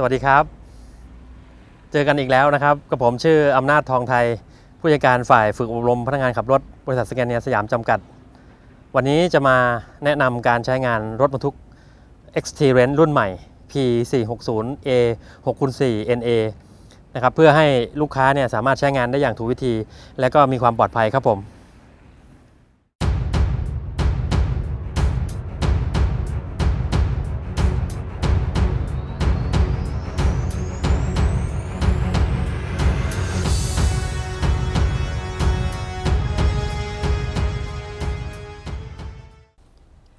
สวัสดีครับ เจอกันอีกแล้วนะครับกับผมชื่ออำนาจทองไทย ผู้จัดการฝ่ายฝึกอบรมพนักงานขับรถบริษัทสแกนเนียสยามจำกัด วันนี้จะมาแนะนำการใช้งานรถบรรทุก x t r e n รุ่นใหม่ P460A 6 4 NA นะครับเพื่อให้ลูกค้าเนี่ยสามารถใช้งานได้อย่างถูกวิธี และก็มีความปลอดภัยครับผม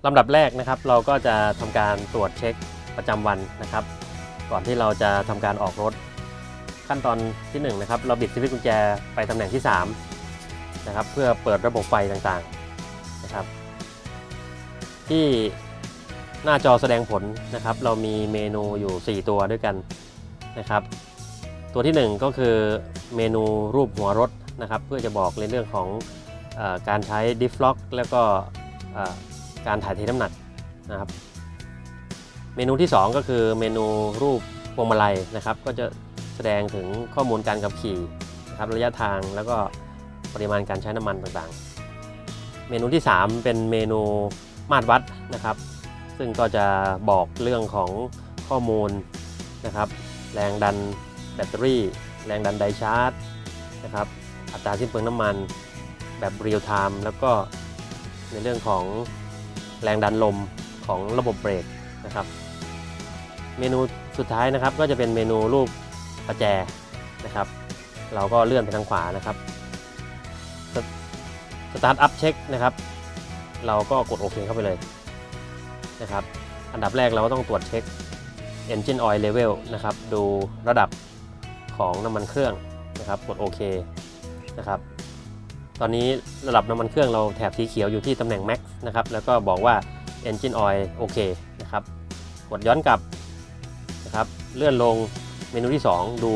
ลำดับแรกนะครับ เราก็จะทำการตรวจเช็คประจำวันนะครับ ก่อนที่เราจะทำการออกรถ ขั้นตอนที่1นนะครับเราบิดสวิตช์กุญแจไปตำแหน่งที่3นะครับเพื่อเปิดระบบไฟต่างๆนะครับ ที่หน้าจอแสดงผลนะครับ เรามีเมนูอยู่ 4 ตัวด้วยกันนะครับ ตัวที่ 1 ก็คือเมนูรูปหัวรถนะครับ เพื่อจะบอกในเรื่องของอการใช้ดิฟล็อกแล้วก็ การถ่ายเทน้ำหนักนะครับ เมนูที่ 2 ก็คือเมนูรูปพวงมาลัยนะครับ ก็จะแสดงถึงข้อมูลการขับขี่นะครับระยะทางแล้วก็ปริมาณการใช้น้ำมันต่างๆ เมนูที่ 3 เป็นเมนูมาตรวัดนะครับ ซึ่งก็จะบอกเรื่องของข้อมูลนะครับ แรงดันแบตเตอรี่ แรงดันไดชาร์จนะครับอัตราสิ้นเปลืองน้ำมันแบบเรียลไทม์แล้วก็ในเรื่องของ แรงดันลมของระบบเบรกนะครับ เมนูสุดท้ายนะครับก็จะเป็นเมนูรูปประแจนะครับ เราก็เลื่อนไปทางขวานะครับสตาร์ทอัพเช็คนะครับ เราก็กดโอเคเข้าไปเลยนะครับ อันดับแรกเราก็ต้องตรวจเช็ค Engine Oil Level นะครับ ดูระดับของน้ำมันเครื่องนะครับ กดโอเคนะครับ ตอนนี้ระดับน้ำมันเครื่องเราแถบสีเขียวอยู่ที่ตำแหน่ง Max นะครับ แล้วก็บอกว่า Engine Oil โอเคนะครับ กดย้อนกลับนะครับ เลื่อนลงเมนูที่ 2 ดู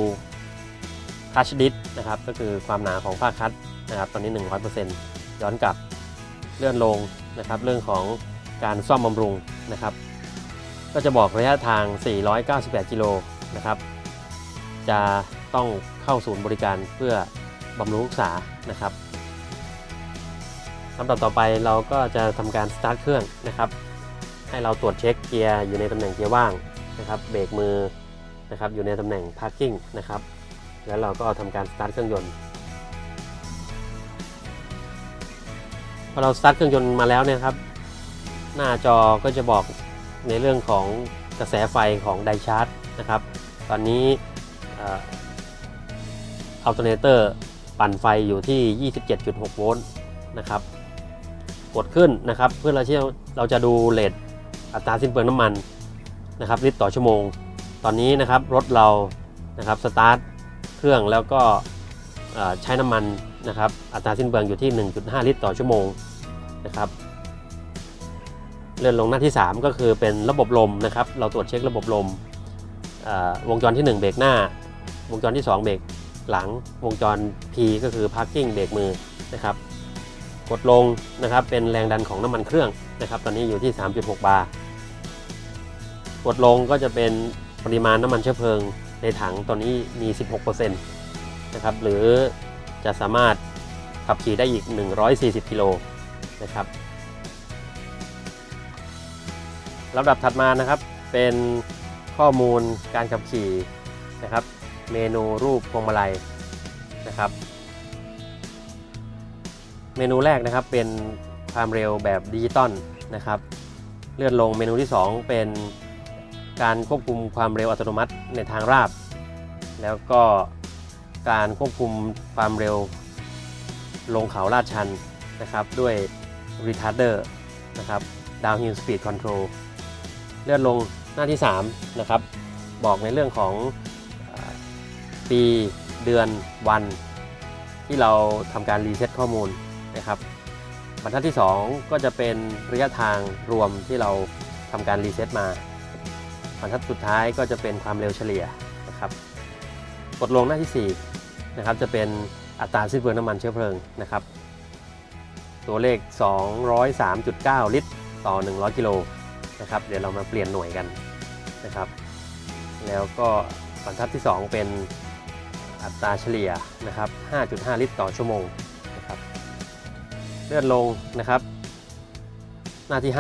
Clutch Disc นะครับ ก็คือความหนาของผ้าคัดนะครับ ตอนนี้ 100%ย้อนกลับ เลื่อนลงนะครับ เรื่องของการซ่อมบำรุงนะครับ ก็จะบอกระยะทาง 498 กิโลนะครับ จะต้องเข้าศูนย์บริการเพื่อบำรุงรักษานะครับ ลำดับต่อไปเราก็จะทำการสตาร์ทเครื่องนะครับ ให้เราตรวจเช็คเกียร์อยู่ในตำแหน่งเกียร์ว่างนะครับ เบรกมือนะครับอยู่ในตำแหน่ง parking นะครับ แล้วเราก็ทำการสตาร์ทเครื่องยนต์พอเราสตาร์ทเครื่องยนต์มาแล้วเนี่ยครับ หน้าจอก็จะบอกในเรื่องของกระแสไฟของไดชาร์จนะครับ ตอนนี้อัลเทอร์เนเตอร์ปั่นไฟอยู่ที่ 27.6 โวลต์นะครับ กดขึ้นนะครับ เพื่อเราที่เราจะดูเลทอัตราสิ้นเปลืองน้ำมันนะครับลิตรต่อชั่วโมง ตอนนี้นะครับรถเรานะครับสตาร์ทเครื่องแล้วก็ใช้น้ำมันนะครับอัตราสิ้นเปลืองอยู่ที่ 1.5 ลิตรต่อชั่วโมงนะครับเลื่อนลงหน้าที่ 3 ก็คือเป็นระบบลมนะครับ เราตรวจเช็คระบบลมวงจรที่ 1 เบรกหน้า วงจรที่ 2 เบรกหลังวงจร P ก็คือ parking เบรกมือนะครับ กดลงนะครับเป็นแรงดันของน้ำมันเครื่องนะครับ ตอนนี้อยู่ที่ 3.6 บาร์กดลงก็จะเป็นปริมาณน้ำมันเชื้อเพลิงในถังตอนนี้มี 16%นะครับหรือจะสามารถขับขี่ได้อีก 140 กิโลนะครับลำดับถัดมานะครับเป็นข้อมูลการขับขี่นะครับ เมนูรูปพวงมาลัยนะครับ เมนูแรกนะครับเป็นความเร็วแบบดิจิตอลนะครับ เลื่อนลงเมนูที่ 2 เป็นการควบคุมความเร็วอัตโนมัติในทางราบ แล้วก็การควบคุมความเร็วลงเขาลาดชันนะครับด้วย retarder นะครับ downhill speed control เลื่อนลงหน้าที่ 3 นะครับ บอกในเรื่องของปีเดือนวัน ที่เราทำการรีเซ็ตข้อมูล นะครับ บรรทัดที่ 2 ก็จะเป็นระยะทางรวมที่เราทำการรีเซ็ตมา บรรทัดสุดท้ายก็จะเป็นความเร็วเฉลี่ยนะครับกดลงหน้าที่4นะครับจะเป็นอัตราสิ้นเปลืองน้ำมันเชื้อเพลิงนะครับ ตัวเลข 203.9 ลิตรต่อ 100 กิโลนะครับเดี๋ยวเรามาเปลี่ยนหน่วยกันนะครับ แล้วก็บรรทัดที่ 2 เป็นอัตราเฉลี่ยนะครับ 5.5 ลิตรต่อชั่วโมง เลื่อนลงนะครับ หน้าที่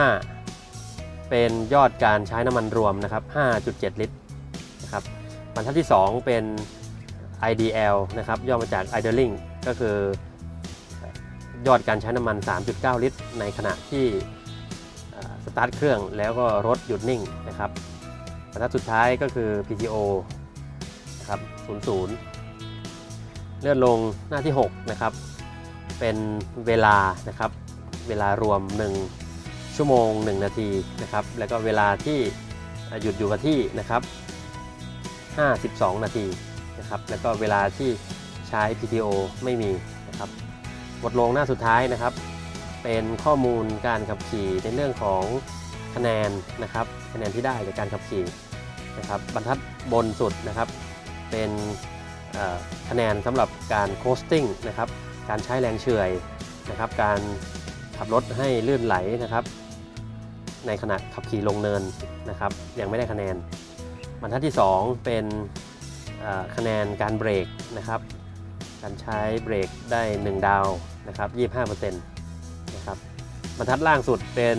5 เป็นยอดการใช้น้ำมันรวมนะครับ 5.7 ลิตรนะครับบรรทัดที่ 2 เป็น IDL นะครับย่อมาจาก idling ก็คือยอดการใช้น้ำมัน 3.9 ลิตร ในขณะที่สตาร์ทเครื่องแล้วก็รถหยุดนิ่งนะครับบรรทัดสุดท้ายก็คือ PTO นะครับ 00 เลื่อนลงหน้าที่ 6 นะครับ เป็นเวลานะครับ เวลารวม 1 ชั่วโมง 1 นาทีนะครับ แล้วก็เวลาที่หยุดอยู่กับที่นะครับ 52 นาทีนะครับ แล้วก็เวลาที่ใช้ PTO ไม่มีนะครับบทลงหน้าสุดท้ายนะครับ เป็นข้อมูลการขับขี่ในเรื่องของคะแนนนะครับ คะแนนที่ได้จากการขับขี่นะครับ บรรทัดบนสุดนะครับ เป็นคะแนนสำหรับการโคสติ้งนะครับ การใช้แรงเฉื่อยนะครับ การขับรถให้ลื่นไหลนะครับ ในขณะขับขี่ลงเนินนะครับ ยังไม่ได้คะแนนบรรทัดที่ 2 เป็นคะแนนการเบรกนะครับ การใช้เบรกได้ 1 ดาวนะครับ25%นะครับบรรทัดล่างสุดเป็น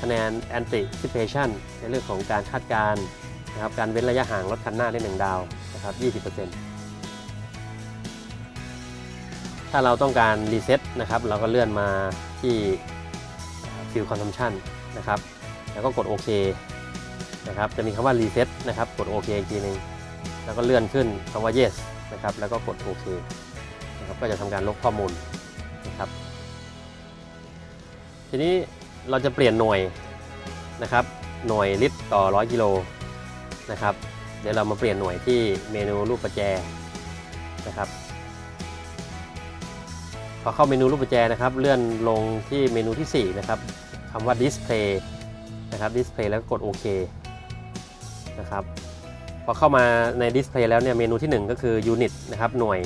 คะแนน anticipation ในเรื่องของการคาดการณ์นะครับ การเว้นระยะห่างรถคันหน้าได้ 1 ดาวนะครับ 20% ถ้าเราต้องการรีเซ็ตนะครับเราก็เลื่อนมาที่ fuel consumption นะครับแล้วก็กดโอเคนะครับจะมีคำว่า reset นะครับกดโอเคอีกทีหนึงแล้วก็เลื่อนขึ้นคำว่า yes นะครับแล้วก็กดโอเคนะครับก็จะทำการลบข้อมูลนะครับทีนี้เราจะเปลี่ยนหน่วยนะครับหน่วยลิตรต่อ 100 กิโลนะครับเดี๋ยวเรามาเปลี่ยนหน่วยที่เมนูรูปประแจนะครับ พอเข้าเมนูรูปประแจนะครับเลื่อนลงที่เมนูที่ 4 นะครับคำว่า display นะครับ display แล้วกกดโอเคนะครับพอเข้ามาใน display แล้วเนี่ยเมนูที่ 1 ก็คือ unit นะครับหน่วย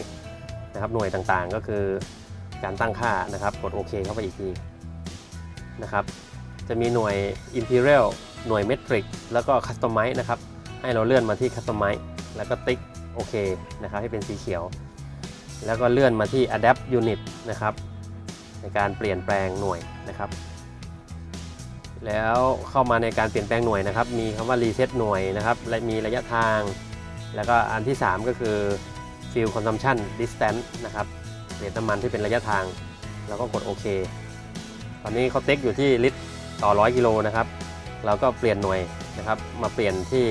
นะครับหน่วยต่างๆ ก็คือการตั้งค่านะครับกดโอเคเข้าไปอีกทีนะครับจะมีหน่วย imperial หน่วย metric แล้วก็ customize นะครับให้เราเลื่อนมาที่ customize แล้วก็ติ๊กโอเคนะครับให้เป็นสีเขียว แล้วก็เลื่อนมาที่ adapt unit นะครับ ในการเปลี่ยนแปลงหน่วยนะครับ แล้วเข้ามาในการเปลี่ยนแปลงหน่วยนะครับ มีคำว่า reset หน่วยนะครับ และมีระยะทาง แล้วก็อันที่ 3 ก็คือ fuel consumption distance นะครับเปลี่ยนน้ำมันที่เป็นระยะทาง แล้วก็กดโอเคตอนนี้เขาเต็กอยู่ที่ลิตรต่อ100กิโลนะครับ เราก็เปลี่ยนหน่วยนะครับ มาเปลี่ยนที่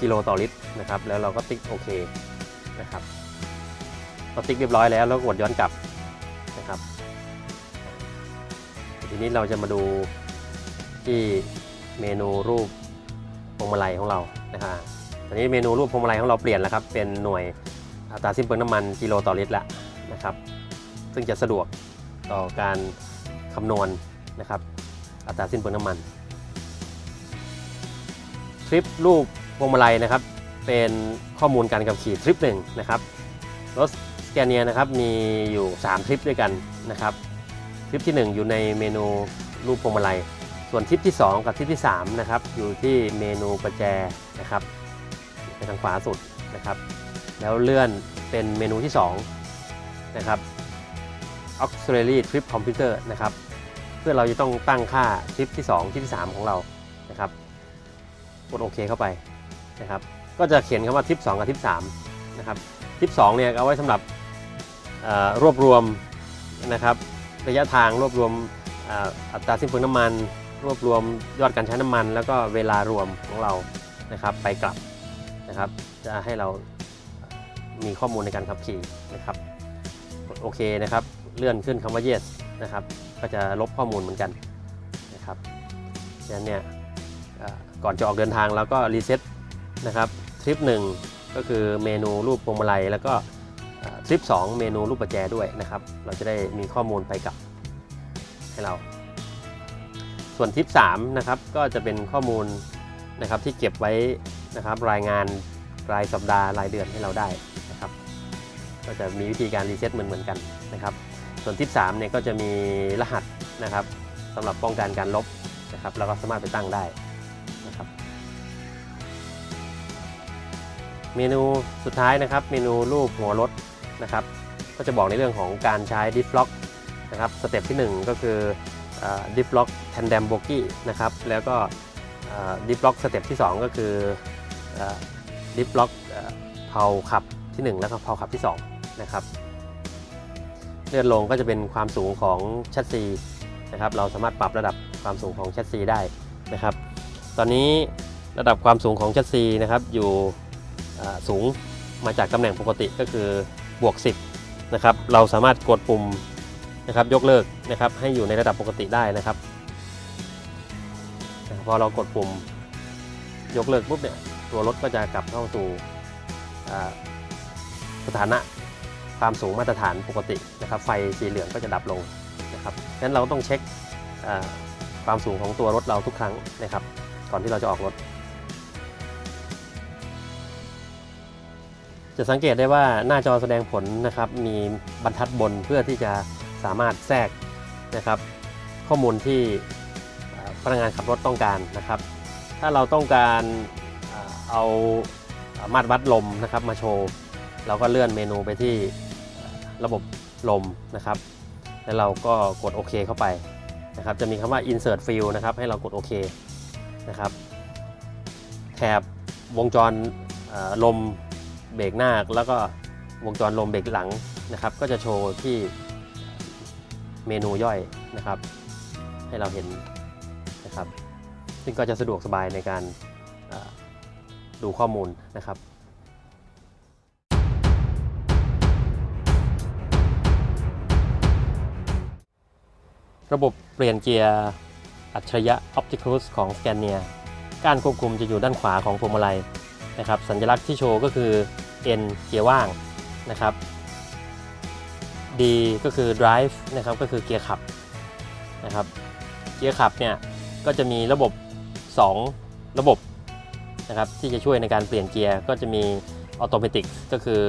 กิโลต่อลิตรนะครับ แล้วเราก็ติ๊กโอเคนะครับ พอติ๊กเรียบร้อยแล้วแล้วกดย้อนกลับนะครับ ทีนี้เราจะมาดูที่เมนูรูปพวงมาลัยของเรานะครับตอนนี้เมนูรูปพวงมาลัยของเราเปลี่ยนแล้วครับ เป็นหน่วยอัตราสิ้นเปลืองน้ำมันกิโลต่อลิตรแล้วนะครับ ซึ่งจะสะดวกต่อการคำนวณนะครับ อัตราสิ้นเปลืองน้ำมันทริปรูปพวงมาลัยนะครับ เป็นข้อมูลการขับขี่ทริปหนึ่งนะครับรถ แกเนียนะครับมีอยู่ 3 ทริปด้วยกันนะครับ ทริปที่ 1 อยู่ในเมนูรูปพวงมาลัย ส่วนทริปที่ 2 กับทริปที่3นะครับอยู่ที่เมนูประแจนะครับไปทางขวาสุดนะครับ แล้วเลื่อนเป็นเมนูที่ 2 นะครับ Auxiliary Trip Computer นะครับ เพื่อเราจะต้องตั้งค่าทริปที่ 2 ทริปที่ 3 ของเรานะครับกดโอเคเข้าไปนะครับ ก็จะเขียนคำว่าทริป2กับทริป3นะครับทริป2เนี่ยเอาไว้สำหรับ รวบรวมนะครับระยะทางรวบรวมอัตราสิ้นเปลืองน้ำมัน รวบรวมยอดการใช้น้ำมัน แล้วก็เวลารวมของเรานะครับไปกลับนะครับ จะให้เรามีข้อมูลในการขับขี่นะครับกดโอเคนะครับ เลื่อนขึ้นคำว่า yes นะครับ ก็จะลบข้อมูลเหมือนกันนะครับฉะนั้นเนี่ยก่อนจะออกเดินทางเราก็รีเซ็ตนะครับทริปหนึ่งก็คือเมนูรูปพวงมาลัยแล้วก็ ทริป2เมนูรูปประแจด้วยนะครับ เราจะได้มีข้อมูลไปกลับให้เรา ส่วนทิป3นะครับก็จะเป็นข้อมูลนะครับที่เก็บไว้นะครับรายงานรายสัปดาห์รายเดือนให้เราได้นะครับ ก็จะมีวิธีการรีเซ็ตเหมือนเหมือนกันนะครับ ส่วนทิป3เนี่ยก็จะมีรหัสนะครับสำหรับป้องกันการลบนะครับแล้วก็สามารถไปตั้งได้นะครับเมนูสุดท้ายนะครับ เมนูรูปหัวรถ นะครับ ก็จะบอกในเรื่องของการใช้ดิฟล็อกนะครับ สเต็ปที่ 1 ก็คือดิฟล็อกแทนเดมโบกี้นะครับ แล้วก็ดิฟล็อกสเต็ปที่ 2 ก็คือดิฟล็อกเผาขับที่ 1 แล้วก็เผาขับที่ 2 นะครับ เลื่อนลงก็จะเป็นความสูงของแชสซีนะครับ เราสามารถปรับระดับความสูงของแชสซีได้นะครับ ตอนนี้ระดับความสูงของแชสซีนะครับอยู่อ่สูงมาจากตำแหน่งปกติก็คือ บวก 10นะครับเราสามารถกดปุ่มนะครับยกเลิกนะครับให้อยู่ในระดับปกติได้นะครับพอเรากดปุ่มยกเลิกปุ๊บเนี่ยตัวรถก็จะกลับเข้าสู่สถานะความสูงมาตรฐานปกตินะครับ ไฟสีเหลืองก็จะดับลงนะครับฉะนั้นเราต้องเช็คความสูงของตัวรถเราทุกครั้งนะครับ ก่อนที่เราจะออกรถ จะสังเกตได้ว่าหน้าจอแสดงผลนะครับ มีบรรทัดบนเพื่อที่จะสามารถแทรกนะครับ ข้อมูลที่พนักงานขับรถต้องการนะครับ ถ้าเราต้องการเอามาตรวัดลมนะครับมาโชว์เราก็เลื่อนเมนูไปที่ระบบลมนะครับ แล้วเราก็กดโอเคเข้าไปนะครับ จะมีคำว่า insert field นะครับ ให้เรากดโอเคนะครับ แถบวงจรลม เบรกหน้าแล้วก็วงจรลมเบรกหลังนะครับ ก็จะโชว์ที่เมนูย่อยนะครับ ให้เราเห็นนะครับ ซึ่งก็จะสะดวกสบายในการดูข้อมูลนะครับระบบเปลี่ยนเกียร์อัจฉริยะ Opticus ของ Scania การควบคุมจะอยู่ด้านขวาของพวงมาลัยนะครับ สัญลักษณ์ที่โชว์ก็คือ N เกียร์ว่างนะครับ D ก็คือ drive นะครับก็คือเกียร์ขับนะครับเกียร์ขับเนี่ยก็จะมีระบบ 2 ระบบนะครับที่จะช่วยในการเปลี่ยนเกียร์ก็จะมี Automatic ก็คือ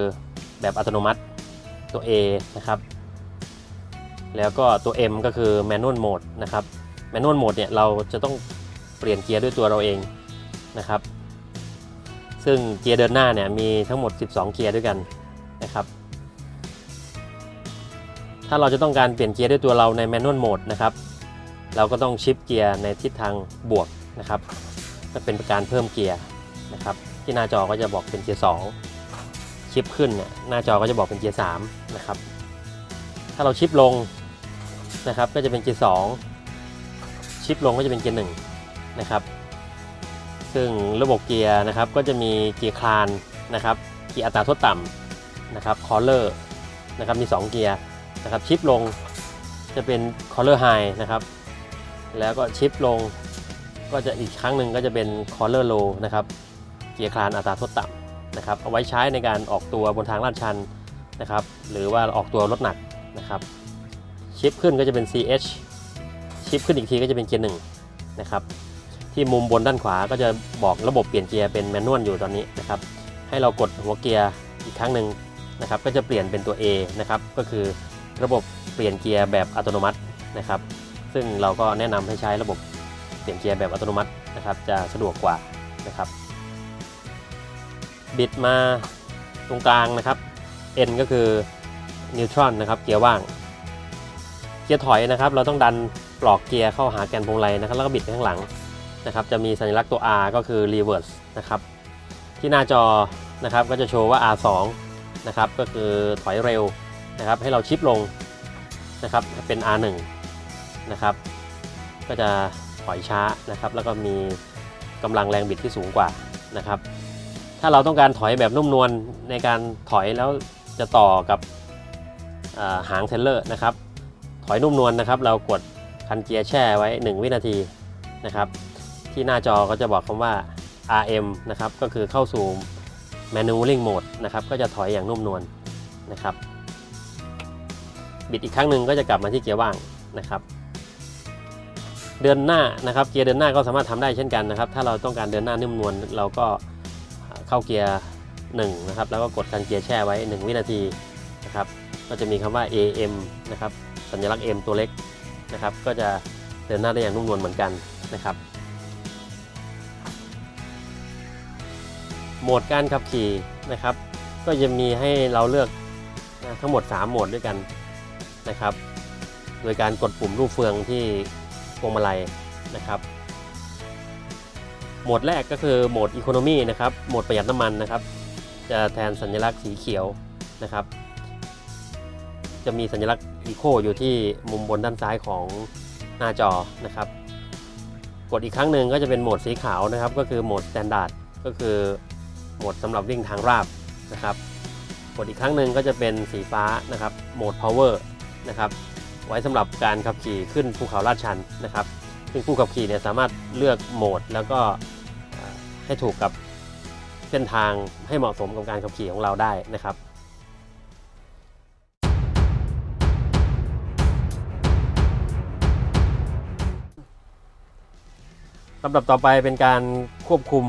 แบบอัตโนมัติตัว A นะครับ แล้วก็ตัว M ก็คือ Manual Mode นะครับ Manual Mode เนี่ยเราจะต้องเปลี่ยนเกียร์ด้วยตัวเราเองนะครับ ซึ่งเกียร์เดินหน้าเนี่ยมีทั้งหมด 12 เกียร์ด้วยกันนะครับ ถ้าเราจะต้องการเปลี่ยนเกียร์ด้วยตัวเราใน Manual Mode นะครับ เราก็ต้องชิปเกียร์ในทิศทางบวกนะครับก็เป็นการเพิ่มเกียร์นะครับที่หน้าจอก็จะบอกเป็นเกียร์2ชิปขึ้นเนี่ยหน้าจอก็จะบอกเป็นเกียร์3นะครับ ถ้าเราชิปลงนะครับก็จะเป็นเกียร์2ชิปลงก็จะเป็นเกียร์1นะครับ ซึ่งระบบเกียร์นะครับก็จะมีเกียร์คลานนะครับเกียร์อัตราทดต่ำนะครับคอลเลอร์นะครับมี 2 เกียร์นะครับชิปลงจะเป็นคอลเลอร์ไฮนะครับแล้วก็ชิปลงก็จะอีกครั้งหนึ่งก็จะเป็นคอลเลอร์โลนะครับเกียร์คลานอัตราทดต่ำนะครับเอาไว้ใช้ในการออกตัวบนทางลาดชันนะครับหรือว่าออกตัวรถหนักนะครับชิปขึ้นก็จะเป็น CH ชิปขึ้นอีกทีก็จะเป็นเกียร์หนึ่งนะครับ ที่มุมบนด้านขวาก็จะบอกระบบเปลี่ยนเกียร์เป็นแมนนวลอยู่ตอนนี้นะครับ ให้เรากดหัวเกียร์อีกครั้งหนึ่งนะครับ ก็จะเปลี่ยนเป็นตัว A นะครับ ก็คือระบบเปลี่ยนเกียร์แบบอัตโนมัตินะครับ ซึ่งเราก็แนะนำให้ใช้ระบบเปลี่ยนเกียร์แบบอัตโนมัตินะครับ จะสะดวกกว่านะครับ บิดมาตรงกลางนะครับ N ก็คือนิวทรอนนะครับ เกียร์ว่าง เกียร์ถอยนะครับ เราต้องดันปลอกเกียร์เข้าหาแกนพวงมาลัยนะครับ แล้วก็บิดไปข้างหลัง นะครับจะมีสัญลักษณ์ตัว R ก็คือ reverse นะครับที่หน้าจอนะครับก็จะโชว์ว่า R2 นะครับก็คือถอยเร็วนะครับให้เราชิปลงนะครับเป็น R1 นะครับก็จะถอยช้านะครับแล้วก็มีกำลังแรงบิดที่สูงกว่านะครับถ้าเราต้องการถอยแบบนุ่มนวลในการถอยแล้วจะต่อกับาหางเทเลอร์นะครับถอยนุ่มนวลนะครับ เรากดคันเกียร์แช่ไว้ 1 วินาทีนะครับ ที่หน้าจอก็จะบอกคำว่า RM นะครับ ก็คือเข้าสู่ manualing mode นะครับ ก็จะถอยอย่างนุ่มนวลนะครับ บิดอีกครั้งหนึ่งก็จะกลับมาที่เกียร์ว่างนะครับ เดินหน้านะครับ เกียร์เดินหน้าก็สามารถทำได้เช่นกันนะครับ ถ้าเราต้องการเดินหน้านุ่มนวลเราก็เข้าเกียร์1นะครับ แล้วก็กดคันเกียร์แช่ไว้ 1 วินาทีนะครับ ก็จะมีคำว่า AM นะครับ สัญลักษณ์ M ตัวเล็กนะครับ ก็จะเดินหน้าได้อย่างนุ่มนวลเหมือนกันนะครับ โหมดการขับขี่นะครับ ก็จะมีให้เราเลือกนะทั้งหมด 3 โหมดด้วยกันนะครับ โดยการกดปุ่มรูปเฟืองที่พวงมาลัยนะครับ โหมดแรกก็คือโหมดอีโคโนมีนะครับ โหมดประหยัดน้ำมันนะครับ จะแทนสัญลักษณ์สีเขียวนะครับ จะมีสัญลักษณ์อีโคอยู่ที่มุมบนด้านซ้ายของหน้าจอนะครับกดอีกครั้งหนึ่งก็จะเป็นโหมดสีขาวนะครับ ก็คือโหมด Standard ก็คือ โหมดสำหรับวิ่งทางราบนะครับกดอีกครั้งหนึ่งก็จะเป็นสีฟ้านะครับโหมด Power นะครับไว้สำหรับการขับขี่ขึ้นภูเขาลาดชันนะครับซึ่งผู้ขับขี่เนี่ยสามารถเลือกโหมดแล้วก็ให้ถูกกับเส้นทางให้เหมาะสมกับการขับขี่ของเราได้นะครับลำดับต่อไปเป็นการควบคุม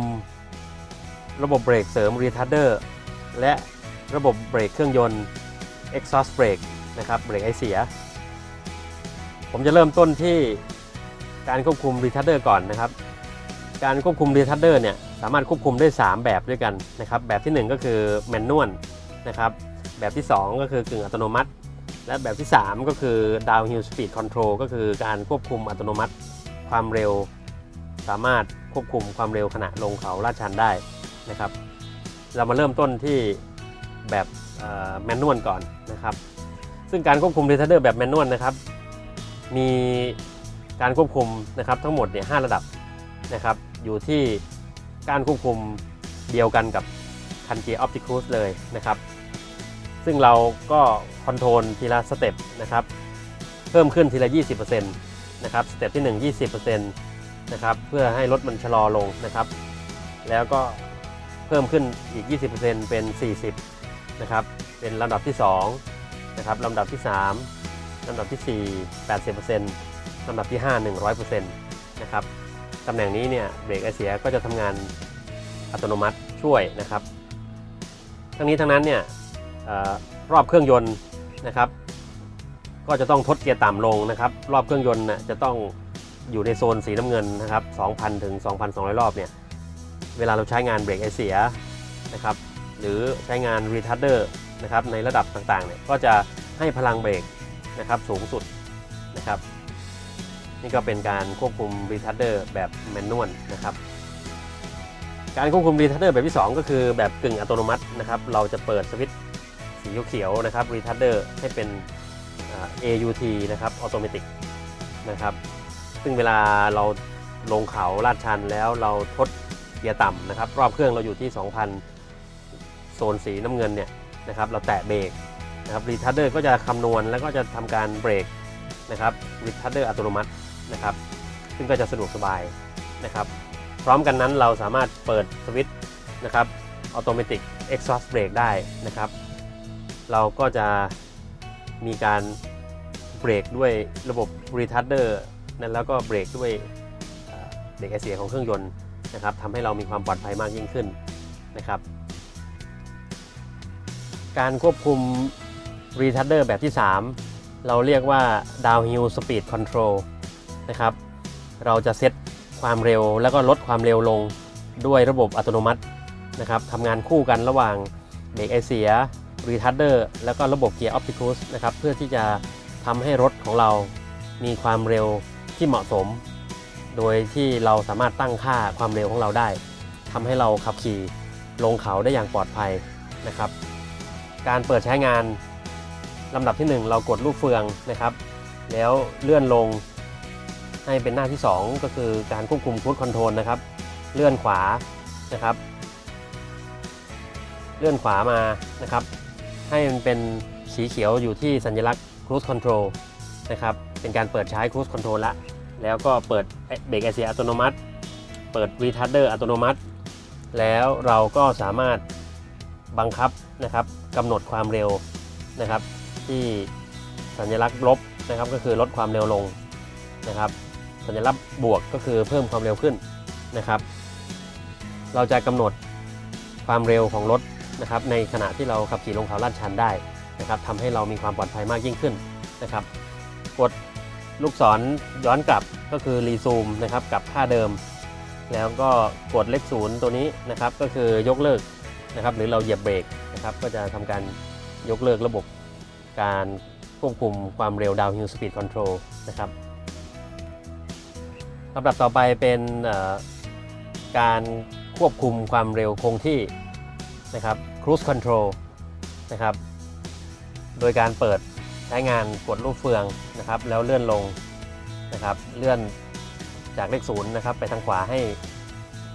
ระบบเบรกเสริม retarder และระบบเบรกเครื่องยนต์ exhaust brake นะครับเบรกไอเสีย ผมจะเริ่มต้นที่การควบคุม retarder ก่อนนะครับ การควบคุม retarder เนี่ยสามารถควบคุมได้ 3 แบบด้วยกันนะครับ แบบที่ 1 ก็คือ manual นะครับ แบบที่ 2 ก็คือกึ่งอัตโนมัติ และแบบที่ 3 ก็คือ downhill speed control ก็คือการควบคุมอัตโนมัติความเร็ว สามารถควบคุมความเร็วขณะลงเขาลาดชันได้ นะครับ เรามาเริ่มต้นที่แบบแมนนวลก่อนนะครับ ซึ่งการควบคุมเรทเดอร์แบบแมนนวลนะครับ มีการควบคุมนะครับทั้งหมดเนี่ยหระดับนะครับ อยู่ที่การควบคุมเดียวกันกับคันเกียร์ออปติคูสเลยนะครับ ซึ่งเราก็คอนโทรลทีละสเต็ปนะครับ เพิ่มขึ้นทีละ 20%นะครับ สเต็ปที่ 1 20%นะครับ เพื่อให้รถมันชะลอลงนะครับ แล้วก็ เพิ่มขึ้นอีก 20%เป็น 40 นะครับ เป็นลำดับที่ 2 นะครับลำดับที่ 3ลำดับที่ 4 80%ลำดับที่ 5 100%นะครับตำแหน่งนี้เนี่ยเบรกไอเสียก็จะทำงานอัตโนมัติช่วยนะครับ ทั้งนี้ทั้งนั้นเนี่ยอรอบเครื่องยนต์นะครับ ก็จะต้องทดเกียร์ต่ำลงนะครับ รอบเครื่องยนต์น่ะจะต้องอยู่ในโซนสีน้ำเงินนะครับ 2,000 ถึง 2,200 รอบเนี่ย เวลาเราใช้งานเบรกไอเสียนะครับหรือใช้งาน retarder นะครับในระดับต่างๆเนี่ยก็จะให้พลังเบรกนะครับสูงสุดนะครับนี่ก็เป็นการควบคุม retarder แบบแมนนวลนะครับการควบคุม retarder แบบที่ 2 ก็คือแบบกึ่งอัตโนมัตินะครับเราจะเปิดสวิตช์สีเขียวๆนะครับ retarder ให้เป็น AUT นะครับ automatic นะครับซึ่งเวลาเราลงเขาลาดชันแล้วเราทด กียร์ต่ำนะครับ รอบเครื่องเราอยู่ที่ 2,000 โซนสีน้ำเงินเนี่ยนะครับเราแตะเบรกนะครับรีทัดเดอร์ก็จะคำนวณแล้วก็จะทำการเบรกนะครับรีทัดเดอร์อัตโนมัตินะครับ ซึ่งก็จะสะดวกสบายนะครับ พร้อมกันนั้นเราสามารถเปิดสวิตช์นะครับอัตโนมัติ exhaust brake ได้นะครับ เราก็จะมีการเบรกด้วยระบบ retarder นั้นแล้วก็เบรกด้วยเอ่อเบรกไอเสียของเครื่องยนต์ นะครับทำให้เรามีความปลอดภัยมากยิ่งขึ้นนะครับ การควบคุม retarder แบบที่ 3 เราเรียกว่า downhill speed control นะครับ เราจะเซตความเร็วแล้วก็ลดความเร็วลงด้วยระบบอัตโนมัตินะครับทำงานคู่กันระหว่างเบรกไอเสีย retarder แล้วก็ระบบเกียร์ opticus นะครับเพื่อที่จะทำให้รถของเรามีความเร็วที่เหมาะสม โดยที่เราสามารถตั้งค่าความเร็วของเราได้ทำให้เราขับขี่ลงเขาได้อย่างปลอดภัยนะครับ การเปิดใช้งานลำดับที่ 1 เรากดลูกเฟืองนะครับ แล้วเลื่อนลงให้เป็นหน้าที่ 2 ก็คือการควบคุมคูดคอนโทรลนะครับ เลื่อนขวานะครับ เลื่อนขวามานะครับ ให้มันเป็นสีเขียวอยู่ที่สัญลักษณ์ Cruise Control นะครับ เป็นการเปิดใช้ Cruise Control ละ แล้วก็เปิดเบรกไอเสียอัตโนมัติ เปิด Retarder อัตโนมัติ แล้วเราก็สามารถบังคับนะครับกำหนดความเร็วนะครับ ที่สัญลักษณ์ลบนะครับก็คือลดความเร็วลงนะครับ สัญลักษณ์บวกก็คือเพิ่มความเร็วขึ้นนะครับ เราจะกำหนดความเร็วของรถนะครับ ในขณะที่เราขับขี่ลงเขาลาดชันได้นะครับทำให้เรามีความปลอดภัยมากยิ่งขึ้นนะครับ กด ลูกศรย้อนกลับก็คือรีซูมนะครับกับค่าเดิม แล้วก็กดเลขศูนย์ตัวนี้นะครับก็คือยกเลิกนะครับหรือเราเหยียบเบรกนะครับก็จะทำการยกเลิกระบบการควบคุมความเร็ว downhill speed control นะครับลำดับต่อไปเป็นการควบคุมความเร็วคงที่นะครับ cruise control นะครับโดยการเปิด ใช้งานกดลูกเฟืองนะครับ แล้วเลื่อนลงนะครับ เลื่อนจากเลขศูนย์นะครับ ไปทางขวาให้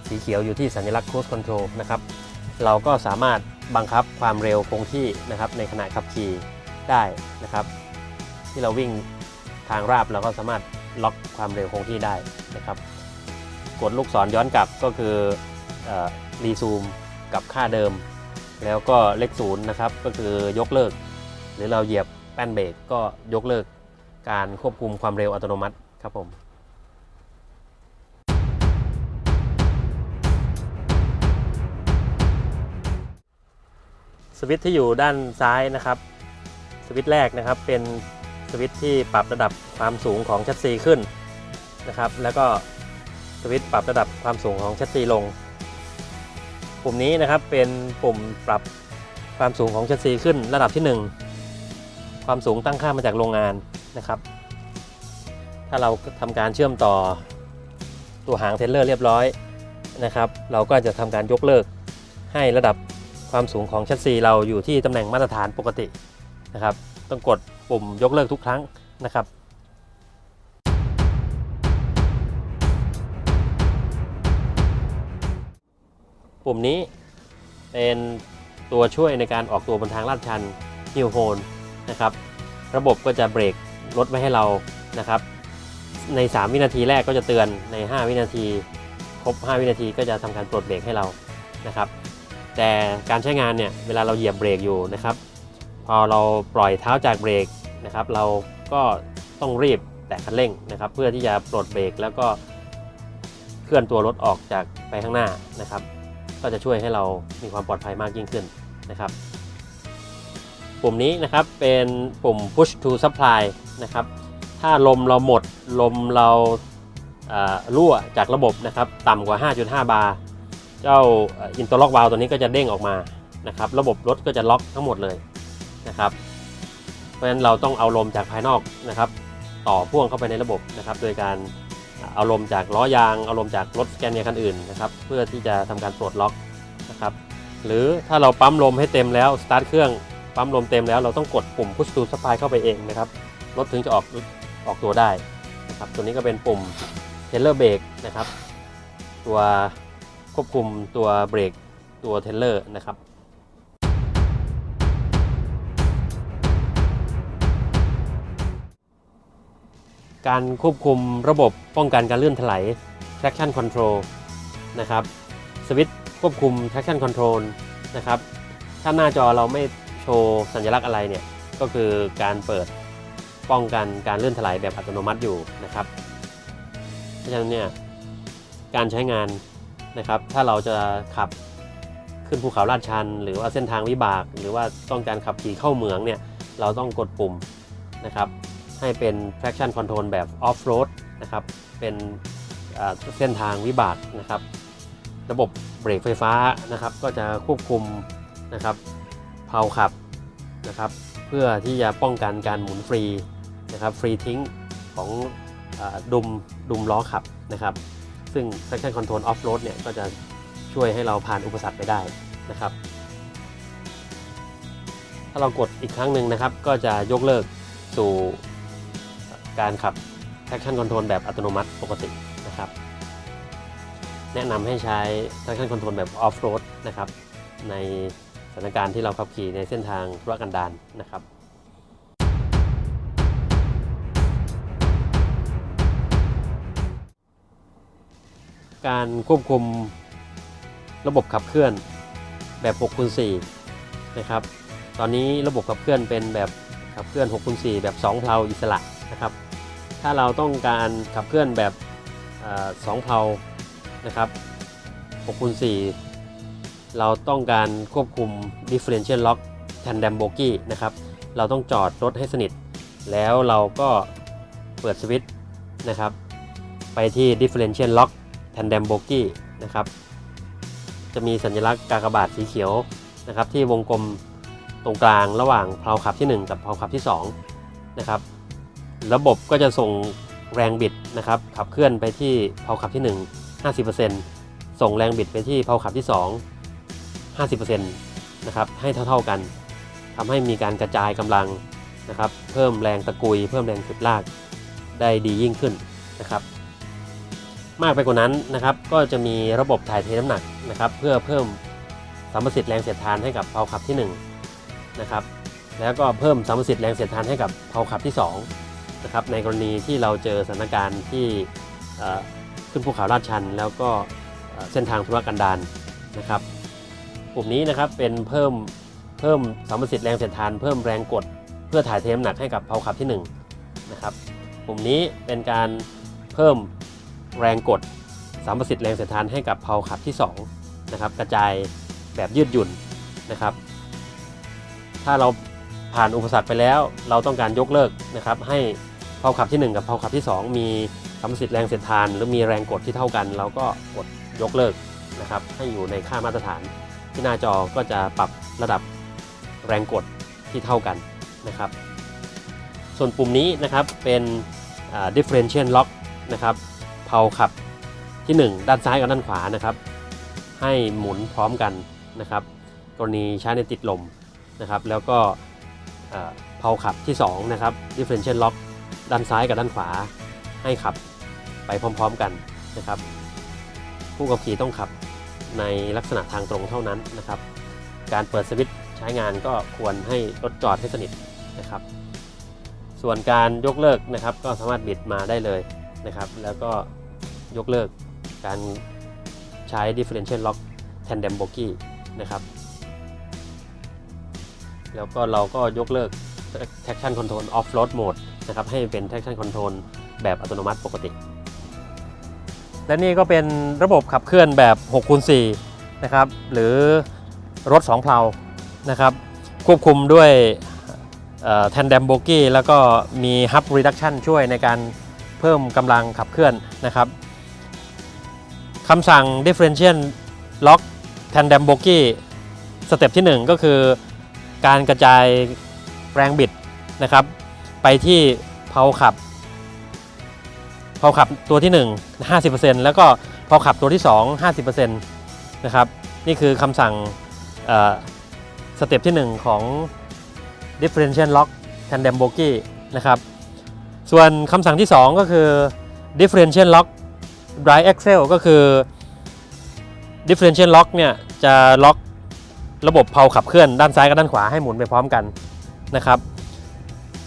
สีเขียวอยู่ที่สัญลักษณ์ cruise control นะครับ เราก็สามารถบังคับความเร็วคงที่นะครับ ในขณะขับขี่ได้นะครับ ที่เราวิ่งทางราบเราก็สามารถล็อกความเร็วคงที่ได้นะครับ กดลูกศรย้อนกลับก็คือรีซูมกับค่าเดิม แล้วก็เลขศูนย์นะครับ ก็คือยกเลิก หรือเราเหยียบ แป้นเบรกก็ยกเลิกการควบคุมความเร็วอัตโนมัติครับผมสวิตช์ที่อยู่ด้านซ้ายนะครับ สวิตช์แรกนะครับเป็นสวิตช์ที่ปรับระดับความสูงของชัดซีขึ้นนะครับ แล้วก็สวิตช์ปรับระดับความสูงของชัดซีลง ปุ่มนี้นะครับเป็นปุ่มปรับความสูงของชัดซีขึ้นระดับที่ 1 ความสูงตั้งค่ามาจากโรงงานนะครับ ถ้าเราทำการเชื่อมต่อตัวหางเทเลอร์เรียบร้อยนะครับ เราก็จะทำการยกเลิกให้ระดับความสูงของชัดซีเราอยู่ที่ตำแหน่งมาตรฐานปกตินะครับ ต้องกดปุ่มยกเลิกทุกครั้งนะครับปุ่มนี้เป็นตัวช่วยในการออกตัวบนทางลาดชันฮิลโฮน นะครับ ระบบก็จะเบรกรถไว้ให้เรานะครับ ใน 3 วินาทีแรกก็จะเตือนใน 5 วินาที ครบ 5 วินาทีก็จะทำการปลดเบรกให้เรานะครับ แต่การใช้งานเนี่ยเวลาเราเหยียบเบรกอยู่นะครับ พอเราปล่อยเท้าจากเบรกนะครับ เราก็ต้องรีบแตะคันเร่งนะครับ เพื่อที่จะปลดเบรกแล้วก็เคลื่อนตัวรถออกจากไปข้างหน้านะครับ ก็จะช่วยให้เรามีความปลอดภัยมากยิ่งขึ้นนะครับ ปุ่มนี้นะครับเป็นปุ่ม push to supply นะครับ ถ้าลมเราหมดลมเราารั่วจากระบบนะครับต่ำกว่า 5.5 บาร์เจ้าอินเตอร์ล็อกวาล์วตัวนี้ก็จะเด้งออกมานะครับ ระบบรถก็จะล็อกทั้งหมดเลยนะครับ เพราะฉะนั้นเราต้องเอาลมจากภายนอกนะครับ ต่อพ่วงเข้าไปในระบบนะครับ โดยการเอาลมจากล้อยางเอาลมจากรถสแกนเนียคันอื่นนะครับ เพื่อที่จะทำการปลดล็อกนะครับ หรือถ้าเราปั๊มลมให้เต็มแล้วสตาร์ทเครื่อง ปั๊มลมเต็มแล้วเราต้องกดปุ่ม push to supply เข้าไปเองนะครับรถถึงจะออกออกตัวได้นะครับตัวนี้ก็เป็นปุ่ม tailor brake นะครับ ตัวควบคุมตัวเบรกตัวเทเลอร์นะครับการควบคุมระบบป้องกันการเลื่อนถลาย traction control นะครับ สวิตช์ควบคุม traction control นะครับ ถ้าหน้าจอเราไม่ โชว์สัญลักษณ์อะไรเนี่ยก็คือการเปิดป้องกันการเลื่อนถลายแบบอัตโนมัติอยู่นะครับ เพราะฉะนั้นเนี่ยการใช้งานนะครับ ถ้าเราจะขับขึ้นภูเขาลาดชัน หรือว่าเส้นทางวิบาก หรือว่าต้องการขับขี่เข้าเมืองเนี่ยเราต้องกดปุ่มนะครับ ให้เป็น traction control แบบ off road นะครับ เป็นเส้นทางวิบากนะครับ ระบบเบรกไฟฟ้านะครับ ก็จะควบคุมนะครับ เพลาขับนะครับ เพื่อที่จะป้องกันการหมุนฟรีนะครับฟรีทิ้งของอดุมดุมล้อขับนะครับ ซึ่ง traction control off road เนี่ยก็จะช่วยให้เราผ่านอุปสรรคไปได้นะครับ ถ้าเรากดอีกครั้งหนึ่งนะครับ ก็จะยกเลิกสู่การขับ traction control แบบอัตโนมัติปกตินะครับ แนะนำให้ใช้ traction control แบบ off road นะครับใน สถานการณ์ที่เราขับขี่ในเส้นทางธุรกันดารนะครับการควบคุมระบบขับเคลื่อนแบบ6คูณ4นะครับ ตอนนี้ระบบขับเคลื่อนเป็นแบบขับเคลื่อน6คูณ4แบบ 2เพลาอิสระนะครับ ถ้าเราต้องการขับเคลื่อนแบบเอ่อสองเพลานะครับ6คูณ4 เราต้องการควบคุม differential lock tandem bogie นะครับ เราต้องจอดรถให้สนิท แล้วเราก็เปิดสวิตช์นะครับ ไปที่ differential lock แทนเดมโบกี้นะครับ จะมีสัญลักษณ์กากบาทสีเขียวนะครับ ที่วงกลมตรงกลางระหว่างเพลาขับทีหนึ่1 กับเพลาขับที่2นะครับ ระบบก็จะส่งแรงบิดนะครับ ขับเคลื่อนไปที่เพลาขับที่ 1 50%ส่งแรงบิดไปที่เพลาขับที่ 2 50%นะครับให้เท่า ๆกันทำให้มีการกระจายกำลังนะครับ เพิ่มแรงตะกุย เพิ่มแรงฉุดลากได้ดียิ่งขึ้นนะครับ มากไปกว่านั้นนะครับ ก็จะมีระบบถ่ายเทน้ำหนักนะครับ เพื่อเพิ่มสัมประสิทธิ์แรงเสียดทานให้กับเพาขับที่1นะครับแล้วก็เพิ่มสัมประสิทธิ์แรงเสียดทานให้กับเพาขับที่2นะครับในกรณีที่เราเจอสถานการณ์ที่ขึ้นภูเขาลาดชัน แล้วก็เอ่อเส้นทางธุรกันดารนะครับ ปุ่มนี้นะครับเป็นเพิ่มเพิ่มสัมประสิทธิ์แรงเสียดทานเพิ่มแรงกด เพื่อถ่ายเทน้ำหนักให้กับเพลาขับที่1นะครับปุ่มนี้เป็นการเพิ่มแรงกดสามประสิทธิ์แรงเสียดทานให้กับเพลาขับที่2นะครับกระจายแบบยืดหยุ่นนะครับ ถ้าเราผ่านอุปสรรคไปแล้ว เราต้องการยกเลิกนะครับ ให้เพลาขับที่ 1 กับเพลาขับที่ 2 มีสามประสิทธิ์แรงเสียดทาน หรือมีแรงกดที่เท่ากัน เราก็กดยกเลิกนะครับให้อยู่ในค่ามาตรฐาน ที่หน้าจอก็จะปรับระดับแรงกดที่เท่ากันนะครับ ส่วนปุ่มนี้นะครับเป็น differential lock นะครับเพลาขับที่ 1 ด้านซ้ายกับด้านขวานะครับ ให้หมุนพร้อมกันนะครับ กรณีใช้ในติดลมนะครับ แล้วก็เพลาขับที่ 2 นะครับ differential lock ด้านซ้ายกับด้านขวา ให้ขับไปพร้อมๆกันนะครับ ผู้ขับขี่ต้องขับ ในลักษณะทางตรงเท่านั้นนะครับ การเปิดสวิตช์ใช้งานก็ควรให้รถจอดให้สนิทนะครับ ส่วนการยกเลิกนะครับ ก็สามารถบิดมาได้เลยนะครับ แล้วก็ยกเลิกการใช้ differential lock tandem bogie นะครับ แล้วก็เราก็ยกเลิก traction control off road mode นะครับ ให้เป็น traction control แบบอัตโนมัติปกติ และนี่ก็เป็นระบบขับเคลื่อนแบบ6คูณ4นะครับ หรือรถ 2 เพลานะครับ ควบคุมด้วยแทนเดมโบกี้แล้วก็มี Hub Reduction ช่วยในการเพิ่มกำลังขับเคลื่อนนะครับคำสั่ง differential lock tandem bogie สเต็ปที่ 1 ก็คือการกระจายแรงบิดนะครับ ไปที่เพลาขับ พลาขับตัวที่ 1 50%แล้วก็พลาขับตัวที่ 2 50%นะครับนี่คือคำสั่งสเต็ปที่ 1 ของ differential lock tandem bogie นะครับส่วนคำสั่งที่ 2 ก็คือ differential lock drive axle ก็คือ differential lock เนี่ยจะล็อกระบบเพลาขับเคลื่อนด้านซ้ายกับด้านขวาให้หมุนไปพร้อมกันนะครับ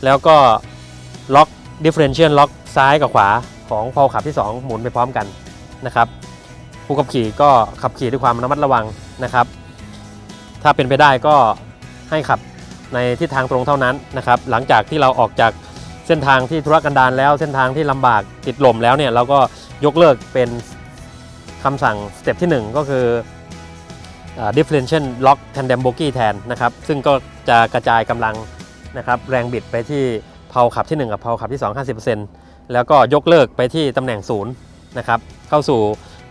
แล้วก็ล็อก differential lock ซ้ายกับขวา ของเพลาขับที่ 2 หมุนไปพร้อมกันนะครับผู้ขับขี่ก็ขับขี่ด้วยความระมัดระวังนะครับ ถ้าเป็นไปได้ก็ให้ขับในทิศทางตรงเท่านั้นนะครับ หลังจากที่เราออกจากเส้นทางที่ธุรกันดารแล้วเส้นทางที่ลำบากติดลมแล้วเนี่ยเราก็ยกเลิกเป็นคำสั่งสเต็ปที่ 1 ก็คือ differential lock tandem bogie แทนนะครับ ซึ่งก็จะกระจายกำลังนะครับแรงบิดไปที่เพลาขับที่ 1 กับเพลาขับที่ 2 50% แล้วก็ยกเลิกไปที่ตำแหน่งศูนย์นะครับ เข้าสู่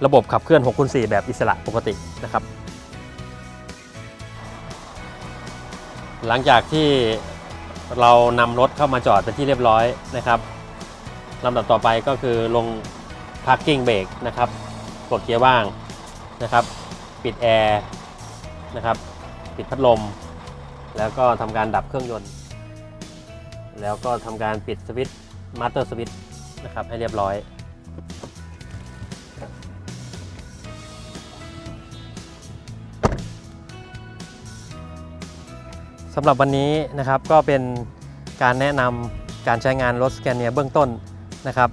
ระบบขับเคลื่อน6คูณ4แบบอิสระปกตินะครับ หลังจากที่เรานำรถเข้ามาจอดเป็นที่เรียบร้อยนะครับลำดับต่อไปก็คือลง parking brake นะครับกดเกียร์ว่างนะครับ ปิดแอร์นะครับ ปิดพัดลม แล้วก็ทำการดับเครื่องยนต์ แล้วก็ทำการปิดสวิตช์มาสเตอร์สวิตช์ นะครับให้เรียบร้อยสำหรับวันนี้นะครับก็เป็นการแนะนำการใช้งานรถสแกนเนียเบื้องต้นนะครับ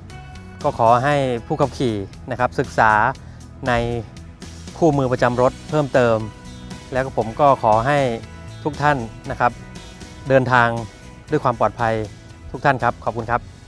ก็ขอให้ผู้ขับขี่นะครับศึกษาในคู่มือประจำรถเพิ่มเติม แล้วก็ผมก็ขอให้ทุกท่านนะครับ เดินทางด้วยความปลอดภัยทุกท่านครับ ขอบคุณครับ